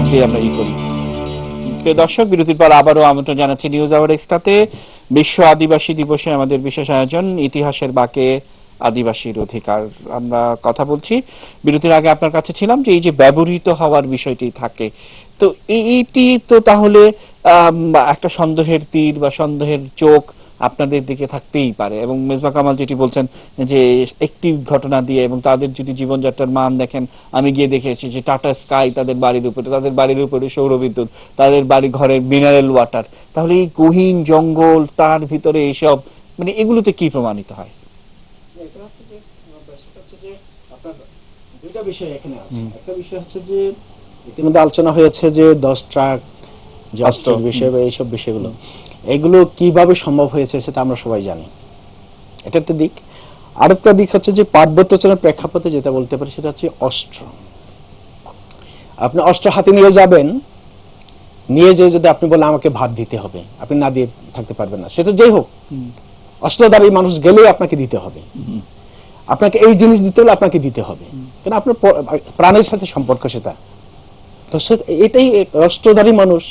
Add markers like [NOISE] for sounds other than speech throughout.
দিয়ে আমরা ই করি। প্রিয় দর্শক, বিরতির পর আবারও আমন্ত্রণ জানাচ্ছি নিউজ আওয়ার এক্সট্রাতে। বিশ্ব আদিবাসী দিবসে আমাদের বিশেষ আয়োজন, ইতিহাসের বাকে আদিবাসীর অধিকার। আমরা কথা বলছি, বিরতির আগে আপনার কাছে ছিলাম যে এই যে ব্যবহৃত হওয়ার বিষয়টি থাকে। তো এইটি তো তাহলে একটা সন্দেহের তীর বা সন্দেহের চোখ আপনাদের দিকে থাকতেই পারে। এবং মেজবা কামাল যেটি বলছেন যে একটি ঘটনা দিয়ে এবং তাদের যদি জীবনযাত্রার মান দেখেন আমি গিয়ে দেখেছি যে টাটা স্কাই তাদের বাড়ির উপরে তাদের বাড়ির উপরে সৌরবিদ্যুৎ তাদের বাড়ি ঘরের মিনারেল ওয়াটার তাহলে এই গহীন জঙ্গল তার ভিতরে এইসব মানে এগুলোতে কি প্রমাণিত হয়? দুইটা বিষয় এখানে আছে। একটা বিষয় হচ্ছে যে ইতিমধ্যে আলোচনা হয়েছে যে দশ ট্রাক যে অস্ত্র, বিষয় বা এইসব বিষয়গুলো। এগুলো কীভাবে সম্ভব হয়েছে সেটা আমরা সবাই জানি। এটা একটা দিক। আরেকটা দিক হচ্ছে যে পার্বত্যাচরণের প্রেক্ষাপটে যেটা বলতে পারি সেটা হচ্ছে অস্ত্র। আপনি অস্ত্র হাতে নিয়ে যাবেন নিয়ে যেয়ে যদি আপনি বলেন আমাকে ভাত দিতে হবে আপনি না দিয়ে থাকতে পারবেন না। সেটা যেই হোক। অস্ত্র অস্ত্রধারী মানুষ গেলেই আপনাকে দিতে হবে। আপনাকে এই জিনিস দিতে হলে আপনাকে দিতে হবে। কেন আপনার প্রাণের সাথে সম্পর্ক সেটা। তো সে- এটাই অস্ত্রধারী মানুষ।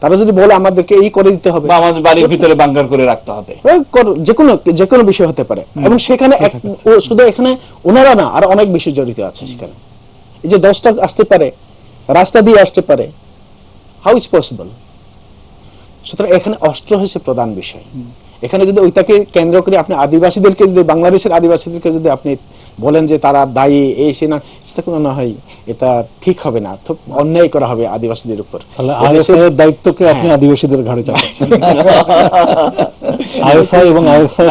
তারা যদি বলে আমাদেরকে এই করে দিতে হবে আমাদের বাড়ির ভিতরে বাঙ্গার করে রাখতে হবে। যে কোনো যে কোনো বিষয় হতে পারে। এবং সেখানে শুধু এখানে ওনারা না আর অনেক বিষয় জড়িত আছে সেখানে। এই যে দশটা আসতে পারে রাস্তা দিয়ে আসতে পারে হাউ ইজ পসিবল সুতরাং এখানে অস্ত্র হচ্ছে প্রধান বিষয়। এখানে যদি ওইটাকে কেন্দ্র করে আপনি আদিবাসীদেরকে যদি বাংলাদেশের আদিবাসীদেরকে যদি আপনি বলেন যে তারা দায়ী এই সে না সেটা কোনো না হয় এটা ঠিক হবে না খুব অন্যায় করা হবে আদিবাসীদের উপর। দায়িত্বকে আপনি হ্যাঁ। আদিবাসীদের ঘাড়ে চাপাচ্ছেন। [LAUGHS] আইএসআই এবং আইএসআই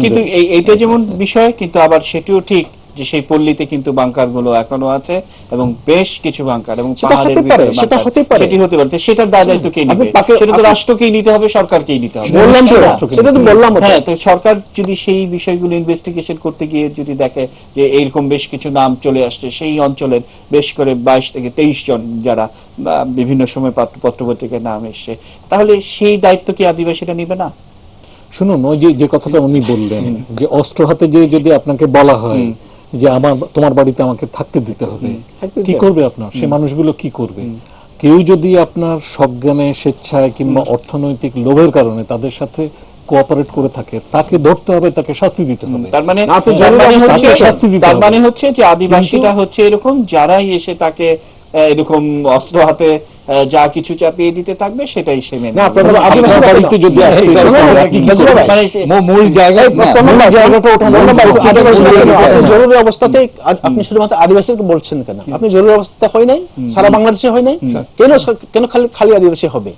কিন্তু- এই- এইটা যেমন বিষয় কিন্তু আবার সেটিও ঠিক যে সেই পল্লীতে কিন্তু বাংকারগুলো এখনও আছে এবং বেশ কিছু বাংকার এবং পাহাড়ের ভিতরে সেটা হতে পারে। সেটি হতে পারে সেটার দায় দায়িত্ব কে নিবে? সেটা তো রাষ্ট্রকেই নিতে হবে সরকারকেই নিতে হবে। বললাম তো সেটা তো বললাম হ্যাঁ তো সরকার যদি সেই বিষয়গুলো ইনভেস্টিগেশন করতে গিয়ে যদি দেখে যে এইরকম বেশ কিছু নাম চলে আসছে সেই অঞ্চলের বেশ করে বাইশ থেকে তেইশ জন যারা বিভিন্ন সময় পত্র- পত্রপত্রিকায় নাম এসছে তাহলে সেই দায়িত্ব কি আদিবাসীরা নিবে না? শুনুন ওই যে যে কথাটা উনি বললেন যে অস্ত্র হাতে যে যদি আপনাকে বলা হয়। যে আমার তোমার বাড়িতে আমাকে থাকতে দিতে হবে। কি করবে আপনার? সে মানুষগুলো কি করবে? কেউ যদি আপনার সজ্ঞানে স্বেচ্ছায় কিংবা অর্থনৈতিক লোভের কারণে তাদের সাথে কোঅপারেট করে থাকে তাকে ধরতে হবে তাকে শাস্তি দিতে হবে। তার মানে তার মানে হচ্ছে মানে হচ্ছে যে আদিবাসীরা হচ্ছে এরকম যারাই এসে তাকে এরকম অস্ত্র হাতে যা কিছু চাপিয়ে দিতে থাকবে সেটাই সে মেনে? মানে মূল জায়গায় জরুরি অবস্থাতে আপনি শুধুমাত্র আদিবাসীকে বলছেন কেন? আপনি জরুরি অবস্থা হয় নাই? সারা বাংলাদেশে হয় নাই? কেন কেন খালি খালি আদিবাসী হবে?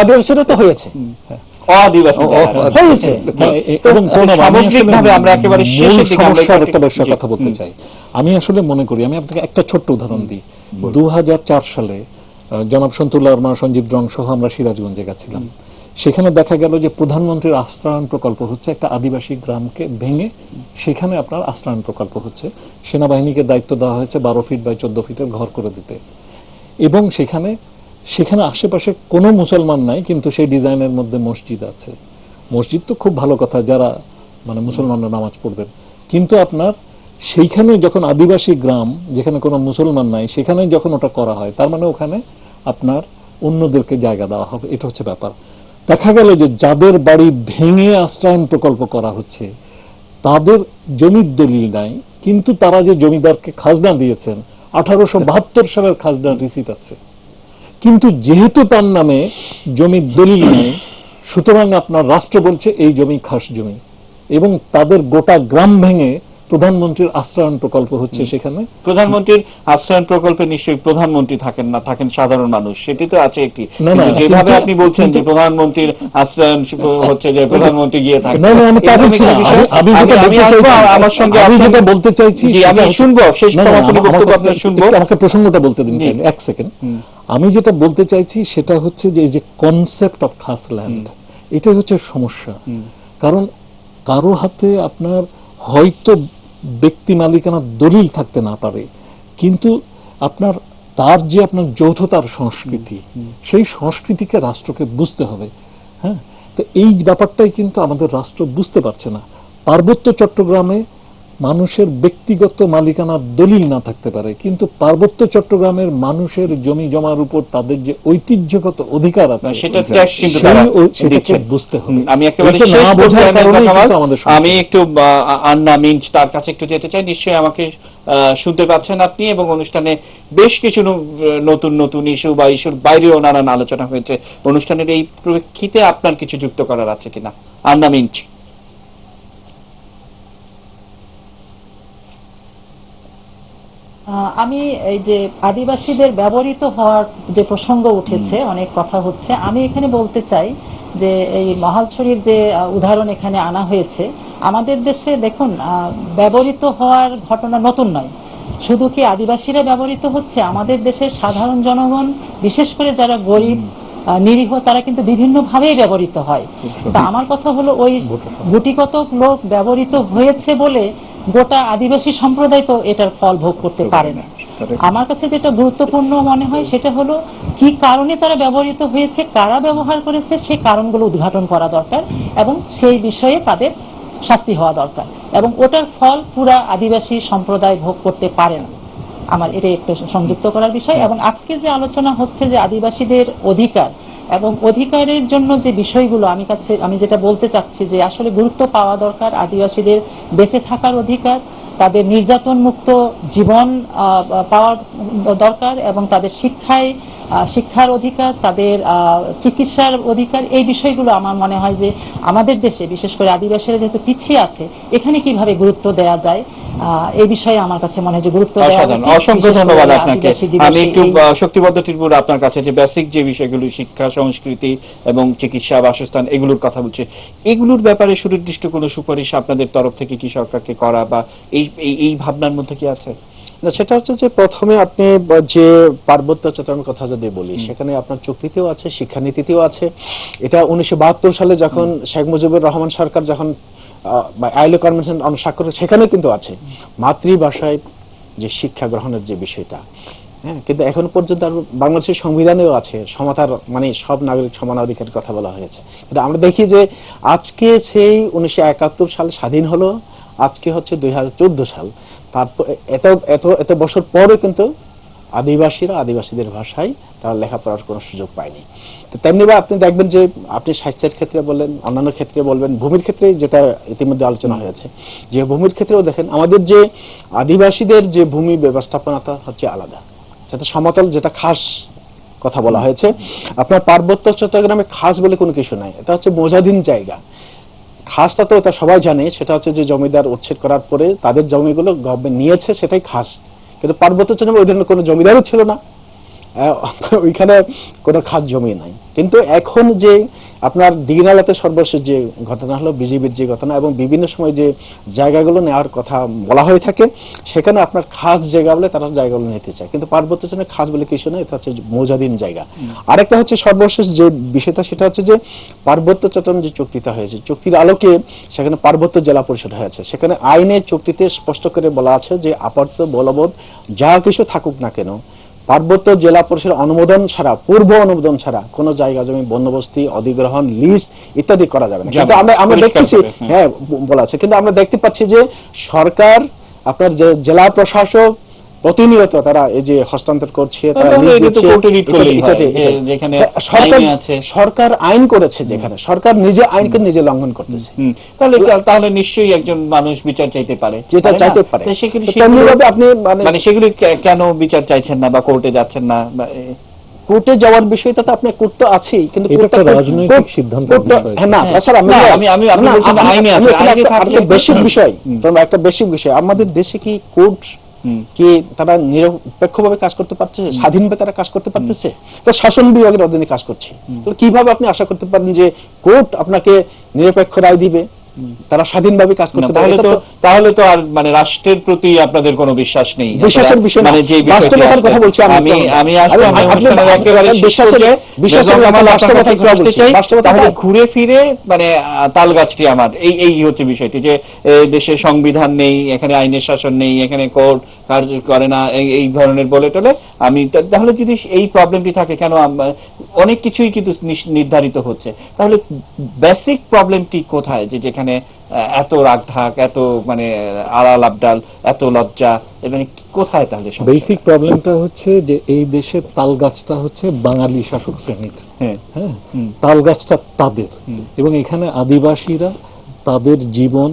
আদিবাসীরও তো হয়েছে। আমি আসলে মনে করি আমি আপনাকে একটা ছোট্ট উদাহরণ দিই দু সালে জনাব সন্তুল্লাহ সঞ্জীব রং সহ আমরা সিরাজগঞ্জে গেছিলাম সেখানে দেখা গেল যে প্রধানমন্ত্রীর আশ্রয়ণ প্রকল্প হচ্ছে একটা আদিবাসী গ্রামকে ভেঙে সেখানে আপনার আশ্রয়ণ প্রকল্প হচ্ছে সেনাবাহিনীকে দায়িত্ব দেওয়া হয়েছে বারো ফিট বাই চোদ্দ ফিটের ঘর করে দিতে এবং সেখানে সেখানে আশেপাশে কোনো মুসলমান নাই, কিন্তু সেই ডিজাইনের মধ্যে মসজিদ আছে। মসজিদ তো খুব ভালো কথা, যারা মানে মুসলমানরা নামাজ পড়বেন। কিন্তু আপনার সেইখানে যখন আদিবাসী গ্রাম, যেখানে কোনো মুসলমান নাই, সেখানে যখন ওটা করা হয়, তার মানে ওখানে আপনার অন্যদেরকে জায়গা দেওয়া হবে। এটা হচ্ছে ব্যাপার। দেখা গেল যে যাদের বাড়ি ভেঙে আশ্রয়ন প্রকল্প করা হচ্ছে, তাদের জমির দলিল নাই, কিন্তু তারা যে জমিদারকে খাজনা দিয়েছেন, আঠারোশো বাহাত্তর সালের খাজনার রিসিট আছে। কিন্তু যেহেতু তার নামে জমি দলিল নেই, সুতরাং আপনার রাষ্ট্র বলছে, এই জমি খাস জমি। এবং তাদের গোটা গ্রাম ভেঙে প্রধানমন্ত্রীর আশ্রয়ণ প্রকল্প হচ্ছে সেখানে। প্রধানমন্ত্রীর আশ্রয়ন প্রকল্পে নিশ্চয়ই প্রধানমন্ত্রী থাকেন না থাকেন সাধারণ মানুষ। সেটি তো আছে একটি। যেভাবে আপনি বলছেন যে প্রধানমন্ত্রীর আশ্রয়ন হচ্ছে যে প্রধানমন্ত্রী গিয়ে থাকেন বলতে চাইছি- আমার সঙ্গে আমি যেটা বলতে চাইছি আমি শুনব শেষ বক্তব্য আপনার শুনব। আমাকে প্রসঙ্গটা বলতে দিন এক সেকেন্ড আমি যেটা বলতে চাইছি সেটা হচ্ছে যে এই যে কনসেপ্ট অফ খাস ল্যান্ড এটাই হচ্ছে সমস্যা। কারণ কারও হাতে আপনার হয়তো ব্যক্তি দলিল থাকতে না পারে। কিন্তু আপনার তার যে আপনার যৌথতার সংস্কৃতি সেই সংস্কৃতিকে রাষ্ট্রকে বুঝতে হবে হ্যাঁ? তো এই ব্যাপারটাই কিন্তু আমাদের রাষ্ট্র বুঝতে পারছে না। পার্বত্য চট্টগ্রামে মানুষের ব্যক্তিগত মালিকানার দলিল না থাকতে পারে কিন্তু পার্বত্য চট্টগ্রামের মানুষের জমি জমার উপর তাদের যে ঐতিহ্যগত অধিকার আছে সেটা। বুঝতে হবে। আমি একেবারে একটু আহ, আন্না মিন্ট তার কাছে একটু যেতে চাই নিশ্চয়ই আমাকে আহ, শুনতে পাচ্ছেন আপনি এবং অনুষ্ঠানে বেশ কিছু নতুন নতুন ইস্যু বা ইস্যুর বাইরেও নানান আলোচনা হয়েছে। অনুষ্ঠানের এই প্রেক্ষিতে আপনার কিছু যুক্ত করার আছে কিনা? আন্না মিন্ট। আমি এই যে আদিবাসীদের ব্যবহৃত হওয়ার যে প্রসঙ্গ উঠেছে অনেক কথা হচ্ছে আমি এখানে বলতে চাই যে এই মহালছড়ির যে উদাহরণ এখানে আনা হয়েছে আমাদের দেশে দেখুন ব্যবহৃত হওয়ার ঘটনা নতুন নয়। শুধু কি আদিবাসীরা ব্যবহৃত হচ্ছে? আমাদের দেশের সাধারণ জনগণ বিশেষ করে যারা গরিব নিরীহ তারা কিন্তু বিভিন্নভাবেই ব্যবহৃত হয়। তা আমার কথা হলো ওই গুটিকতক লোক ব্যবহৃত হয়েছে বলে গোটা আদিবাসী সম্প্রদায় তো এটার ফল ভোগ করতে পারে না। আমার কাছে যেটা গুরুত্বপূর্ণ মনে হয় সেটা হলো কি কারণে তারা ব্যবহৃত হয়েছে কারা ব্যবহার করেছে সেই কারণগুলো উদ্ঘাটন করা দরকার এবং সেই বিষয়ে তাদের শাস্তি হওয়া দরকার এবং ওটার ফল পুরা আদিবাসী সম্প্রদায় ভোগ করতে পারে না। আমার এটা একটু সংযুক্ত করার বিষয় এবং আজকে যে আলোচনা হচ্ছে যে আদিবাসীদের অধিকার এবং অধিকারের জন্য যে বিষয়গুলো আমি কাছে, আমি যেটা বলতে চাচ্ছি যে আসলে গুরুত্ব পাওয়া দরকার, আদিবাসীদের বেঁচে থাকার অধিকার, তাদের নির্যাতন মুক্ত জীবন পাওয়ার দরকার এবং তাদের শিক্ষায় শিক্ষার অধিকার তাদের চিকিৎসার অধিকার এই বিষয়গুলো আমার মনে হয় যে আমাদের দেশে বিশেষ করে আদিবাসীরা যেহেতু পিছিয়ে আছে এখানে কীভাবে গুরুত্ব দেওয়া যায় এই বিষয়ে আমার কাছে মনে হয় যে গুরুত্ব অসংখ্য ধন্যবাদ আপনাকে। আমি একটু শক্তিবদ্ধ ত্রিপুর আপনার কাছে যে বেসিক যে বিষয়গুলো শিক্ষা সংস্কৃতি এবং চিকিৎসা বাসস্থান এগুলোর কথা বলছে এগুলোর ব্যাপারে সুনির্দিষ্ট কোনো সুপারিশ আপনাদের তরফ থেকে কি সরকারকে করা বা এই- এই ভাবনার মধ্যে কি আছে? না সেটা হচ্ছে যে প্রথমে আপনি যে পার্বত্য চট্টগ্রামের কথা যদি বলি সেখানে আপনার চুক্তিতেও আছে শিক্ষানীতিতেও আছে। এটা উনিশশো বাহাত্তর সালে যখন শেখ মুজিবুর রহমান সরকার যখন আইলো কনভেনশন স্বাক্ষর সেখানে কিন্তু আছে। মাতৃভাষায় যে শিক্ষা গ্রহণের যে বিষয়টা হ্যাঁ কিন্তু এখন পর্যন্ত আর বাংলাদেশের সংবিধানেও আছে সমতার মানে সব নাগরিক সমান অধিকারের কথা বলা হয়েছে। কিন্তু আমরা দেখি যে আজকে সেই উনিশশো একাত্তর সাল স্বাধীন হলো আজকে হচ্ছে দুই হাজার চোদ্দ সাল। তারপর এত এত এত বছর পরে কিন্তু আদিবাসীরা আদিবাসীদের ভাষায় তারা লেখাপড়ার কোনো সুযোগ পায়নি। তো তেমনি বা আপনি দেখবেন যে আপনি স্বাস্থ্যের ক্ষেত্রে বললেন অন্যান্য ক্ষেত্রে বলবেন ভূমির ক্ষেত্রে যেটা ইতিমধ্যে আলোচনা হয়েছে যে ভূমির ক্ষেত্রেও দেখেন আমাদের যে আদিবাসীদের যে ভূমি ব্যবস্থাপনাটা হচ্ছে আলাদা। যেটা সমতল যেটা খাস কথা বলা হয়েছে আপনার পার্বত্য চট্টগ্রামে খাস বলে কোনো কিছু নাই। এটা হচ্ছে মোজাধীন জায়গা। খাসটা তো এটা সবাই জানে, সেটা হচ্ছে যে জমিদার উচ্ছেদ করার পরে তাদের জমিগুলো গভর্নমেন্ট নিয়েছে, সেটাই খাস। কিন্তু পার্বত্য চট্টগ্রামে ওই ধরনের কোনো জমিদারও ছিল না। [LAUGHS] ওইখানে কোনো খাস জমি নাই। কিন্তু এখন যে আপনার দিঘিনালাতে সর্বশেষ যে ঘটনা হলো বিজেপির যে ঘটনা এবং বিভিন্ন সময় যে জায়গাগুলো নেওয়ার কথা বলা হয়ে থাকে সেখানে আপনার খাস জায়গা বলে তারা জায়গাগুলো নিতে চায়। কিন্তু পার্বত্য চট্টগ্রামে খাস বলে কিছু নয় এটা হচ্ছে মৌজাধীন জায়গা। আরেকটা হচ্ছে সর্বশেষ যে বিষয়টা সেটা হচ্ছে যে পার্বত্য চট্টগ্রাম যে চুক্তিটা হয়েছে চুক্তির আলোকে সেখানে পার্বত্য জেলা পরিষদ হয়েছে। সেখানে আইনে চুক্তিতে স্পষ্ট করে বলা আছে যে আপাতত বলবৎ যা কিছু থাকুক না কেন পার্বত্য জেলা পরিষদের অনুমোদন ছাড়া পূর্ব অনুমোদন ছাড়া কোন জায়গা জমি বন্দোবস্তি অধিগ্রহণ লিজ ইত্যাদি করা যাবে না। কিন্তু আমরা আমরা দেখতেছি হ্যাঁ। হ্যাঁ বলা আছে। কিন্তু আমরা দেখতে পাচ্ছি যে সরকার আপনার যে জেলা প্রশাসক প্রতিনিয়ত তারা এই যে হস্তান্তর করছে হয়, সরকার আইনে আছে। সরকার আইন করেছে যেখানে সরকার নিজে আইনকে নিজে লঙ্ঘন করতেছে তাহলে তাহলে নিশ্চয়ই একজন মানুষ বিচার চাইতে পারে যেটা চাইতে পারে সেগুলি আপনি মানে মানে সেগুলি কেন বিচার চাইছেন না বা কোর্টে যাচ্ছেন না কোর্টে যাওয়ার বিষয়টা তো আপনার কোর্ট তো আছেই কিন্তু একটা কোর্টটা- রাজনৈতিক কোর্ট- বিষয়। না। তাছাড়া আমি না, আমি- আমি- আপনি বলছেন আইনে আছে, একটা- বেসিক বিষয় একটা বেসিক বিষয় আমাদের দেশে কি কোর্ট। কি তারা নিরপেক্ষভাবে কাজ করতে পারছে? স্বাধীনভাবে তারা কাজ করতে পারতেছে? তো শাসন বিভাগের অধীনে কাজ করছে। তো কীভাবে আপনি আশা করতে পারেন যে কোর্ট আপনাকে নিরপেক্ষ রায় দিবে? তারা স্বাধীনভাবে কাজ করতে পারে। তাহলে তো তাহলে তো আর মানে রাষ্ট্রের প্রতি আপনাদের কোনো বিশ্বাস নেই। বিশ্বাসের বিষয় মানে যে বাস্তবতার কথা বলছি আমি। আমি আসলে একেবারে ব্যাপারে কামাল আপনার বাস্তবতা কথা বলতে চাই, বাস্তবতা তাহলে ঘুরে ফিরে মানে তাল গাছটি আমার। এই এই হচ্ছে বিষয়টি যে দেশে সংবিধান নেই এখানে আইনের শাসন নেই এখানে কোর্ট কার্য করে না এই- ধরনের বলে টলে আমি তাহলে যদি এই প্রবলেমটি থাকে কেন অনেক কিছুই কিন্তু নির্ধারিত হচ্ছে। তাহলে বেসিক প্রবলেমটি কোথায় যে যেখানে সেখানে এত রাগঢাক এত মানে আড়াল আবডাল এত লজ্জা এবং কোথায় তাহলে বেসিক প্রবলেমটা হচ্ছে যে এই দেশের তাল গাছটা হচ্ছে বাঙালি শাসক শ্রেণির। হ্যাঁ। হ্যাঁ? তাল গাছটা তাদের। এবং এখানে আদিবাসীরা তাদের জীবন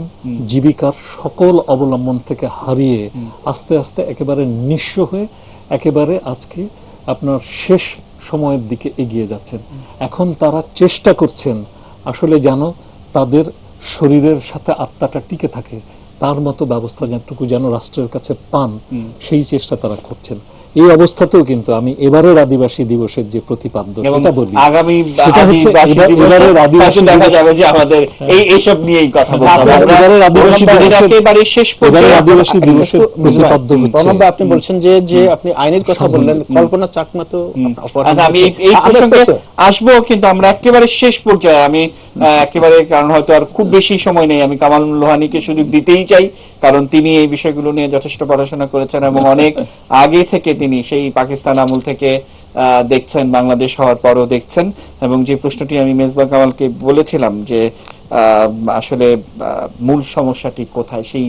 জীবিকার সকল অবলম্বন থেকে হারিয়ে আস্তে আস্তে একেবারে নিঃস্ব হয়ে একেবারে আজকে আপনার শেষ সময়ের দিকে এগিয়ে যাচ্ছেন। এখন তারা চেষ্টা করছেন আসলে যেন তাদের শরীরের সাথে আত্মাটা টিকে থাকে তার মতো ব্যবস্থা যেটুকু যেন রাষ্ট্রের কাছে পান সেই চেষ্টা তারা করছেন। এই অবস্থাতেও কিন্তু আমি এবারের আদিবাসী দিবসের যে প্রতিপাদ্য সেটা বলি। আগামী সেটা হচ্ছে আদিবাসী এবার- দিবসে এবারের আদিবাসী দেখা যাবে যে আমাদের এই এইসব নিয়েই কথা বলতে হবে। এবারের আদিবাসী দিবসের- একেবারে শেষ এবারে আদিবাসী দিবসের প্রতিপাদ্য হচ্ছে আপনি বলছেন যে যে আপনি আইনের কথা বললেন কল্পনা চাকমা তো আচ্ছা, আমি এই- আচ্ছা, প্রসঙ্গে আচ্ছা, আসব কিন্তু আমরা একেবারে শেষ পর্যায়ে। আমি আহ, একেবারে কারণ হয়তো আর খুব বেশি সময় নেই। আমি কামাল লোহানিকে সুযোগ দিতেই চাই। কারণ তিনি এই বিষয়গুলো নিয়ে যথেষ্ট পড়াশোনা করেছেন এবং [LAUGHS] অনেক আগে থেকে তিনি সেই পাকিস্তান আমল থেকে আহ, দেখছেন বাংলাদেশ হওয়ার পরও দেখছেন। এবং যে প্রশ্নটি আমি মেজবা কামালকে বলেছিলাম যে আহ, আসলে আহ, মূল সমস্যাটি কোথায় সেই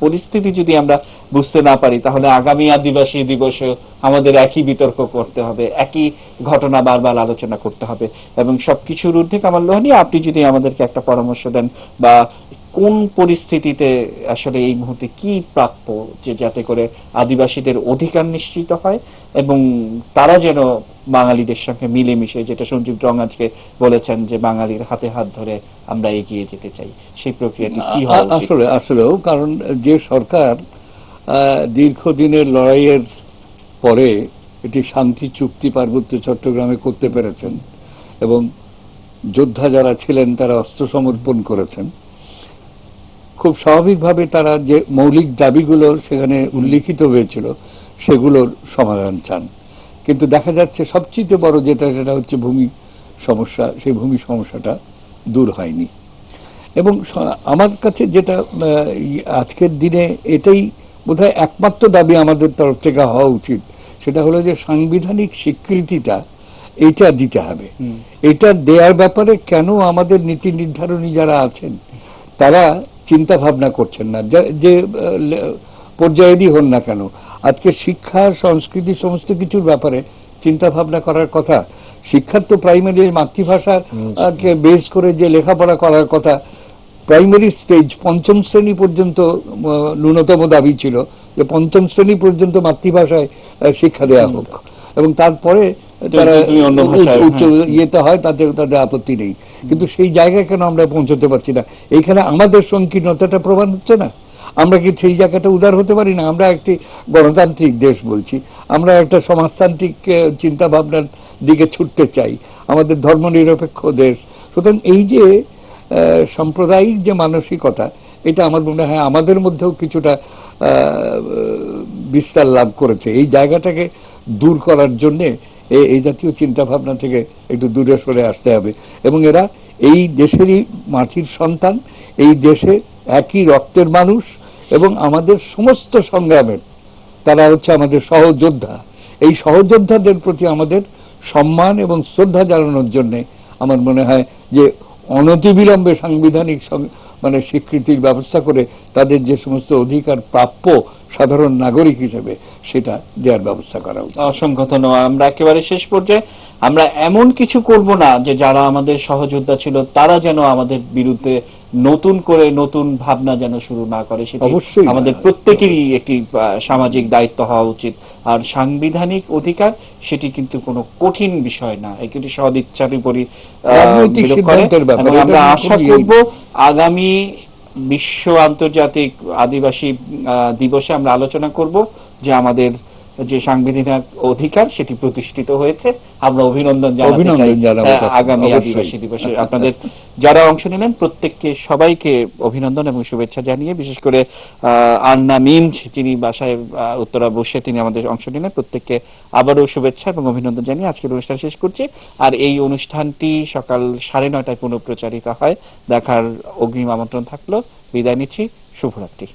পরিস্থিতি যদি আমরা বুঝতে না পারি তাহলে আগামী আদিবাসী দিবসে আমাদের একই বিতর্ক করতে হবে একই ঘটনা বারবার আলোচনা করতে হবে এবং সবকিছুর ঊর্ধ্বে কামাল লোহানি আপনি যদি আমাদেরকে একটা পরামর্শ দেন বা কোন পরিস্থিতিতে আসলে এই মুহূর্তে কি প্রাপ্য যে যাতে করে আদিবাসীদের অধিকার নিশ্চিত হয় এবং তারা যেন বাঙালিদের সঙ্গে মিলেমিশে যেটা সঞ্জীব রং আজকে বলেছেন যে বাঙালির হাতে হাত ধরে আমরা এগিয়ে যেতে চাই সেই প্রক্রিয়াটি কি উচিত? আসলে আসলেও কারণ যে সরকার দীর্ঘদিনের লড়াইয়ের পরে এটি শান্তি চুক্তি পার্বত্য চট্টগ্রামে করতে পেরেছেন এবং যোদ্ধা যারা ছিলেন তারা অস্ত্র সমর্পণ করেছেন। খুব স্বাভাবিকভাবে তারা যে মৌলিক দাবিগুলো সেখানে উল্লিখিত হয়েছিল, সেগুলোর সমাধান চান। কিন্তু দেখা যাচ্ছে সবচেয়ে বড় যেটা, সেটা হচ্ছে ভূমি সমস্যা, সেই ভূমি সমস্যাটা দূর হয়নি। এবং আমার কাছে যেটা আজকের দিনে এটাই বোধহয় একমাত্র দাবি আমাদের তরফ থেকে হওয়া উচিত। সেটা হলো যে সাংবিধানিক স্বীকৃতিটা এটা দিতে হবে। এটা দেওয়ার ব্যাপারে কেন আমাদের নীতি নির্ধারণী যারা আছেন তারা চিন্তা ভাবনা করছেন না। যে- পর্যায়েরই হন না কেন। আজকে শিক্ষা সংস্কৃতি সমস্ত কিছুর ব্যাপারে চিন্তা ভাবনা করার কথা। শিক্ষার তো প্রাইমারি মাতৃভাষা বেস করে যে লেখাপড়া করার কথা প্রাইমারি স্টেজ পঞ্চম শ্রেণি পর্যন্ত ন্যূনতম দাবি ছিল যে পঞ্চম শ্রেণি পর্যন্ত মাতৃভাষায় শিক্ষা দেওয়া হোক। এবং তারপরে তারা উচ্চ হ্যাঁ। ইয়েতে হয় তাতে তাদের আপত্তি নেই। কিন্তু সেই জায়গায় কেন আমরা পৌঁছতে পারছি না? এইখানে আমাদের সংকীর্ণতাটা প্রমাণ হচ্ছে না। আমরা কি সেই জায়গাটা উদার হতে পারি না? আমরা একটি গণতান্ত্রিক দেশ বলছি। আমরা একটা সমাজতান্ত্রিক চিন্তা ভাবনার দিকে ছুটতে চাই। আমাদের ধর্মনিরপেক্ষ দেশ। সুতরাং এই যে সাম্প্রদায়িক যে মানসিকতা, এটা আমার মনে হয় আমাদের মধ্যেও কিছুটা বিস্তার লাভ করেছে। এই জায়গাটাকে দূর করার জন্যে এই জাতীয় চিন্তা ভাবনা থেকে একটু দূরে সরে আসতে হবে। এবং এরা এই দেশেরই মাটির সন্তান, এই দেশে একই রক্তের মানুষ এবং আমাদের সমস্ত সংগ্রামের, তারা হচ্ছে আমাদের সহযোদ্ধা। এই সহযোদ্ধাদের প্রতি আমাদের সম্মান এবং শ্রদ্ধা জানানোর জন্যে আমার মনে হয় যে অনতিবিলম্বে সাংবিধানিক মানে স্বীকৃতির ব্যবস্থা করে তাদের যে সমস্ত অধিকার প্রাপ্য সাধারণ নাগরিক হিসেবে সেটা দেওয়ার ব্যবস্থা করা উচিত। অসংখ্য ধন্যবাদ। আমরা একেবারে শেষ পর্যায়ে। আমরা এমন কিছু করব না যে যারা আমাদের সহযোদ্ধা ছিল, তারা যেন আমাদের বিরুদ্ধে নতুন করে নতুন ভাবনা যেন শুরু না করে সেটি আমাদের প্রত্যেকেরই একটি সামাজিক দায়িত্ব হওয়া উচিত। আর সাংবিধানিক অধিকার সেটি কিন্তু কোনো কঠিন বিষয় না। ব্যাপার, এবং এটা আমরা আশা করব আগামী বিশ্ব আন্তর্জাতিক আদিবাসী দিবসে আমরা আলোচনা করব যে আমাদের যে সাংবিধানিক অধিকার সেটি প্রতিষ্ঠিত হয়েছে। আমরা অভিনন্দন জানাতে তাকে, আগামী। আদিবাসী দিবসে। আপনাদের যারা অংশ নিলেন প্রত্যেককে সবাইকে অভিনন্দন এবং শুভেচ্ছা জানিয়ে বিশেষ করে আন্না মিম যিনি বাসায় উত্তরা বসে তিনি আমাদের অংশ নিলেন প্রত্যেককে আবারও শুভেচ্ছা এবং অভিনন্দন জানিয়ে আজকের অনুষ্ঠান শেষ করছি। আর এই অনুষ্ঠানটি সকাল সাড়ে নয়টায় পুনঃপ্রচারিত হয়। দেখার অগ্রিম আমন্ত্রণ থাকল। বিদায় নিচ্ছি। শুভরাত্রি।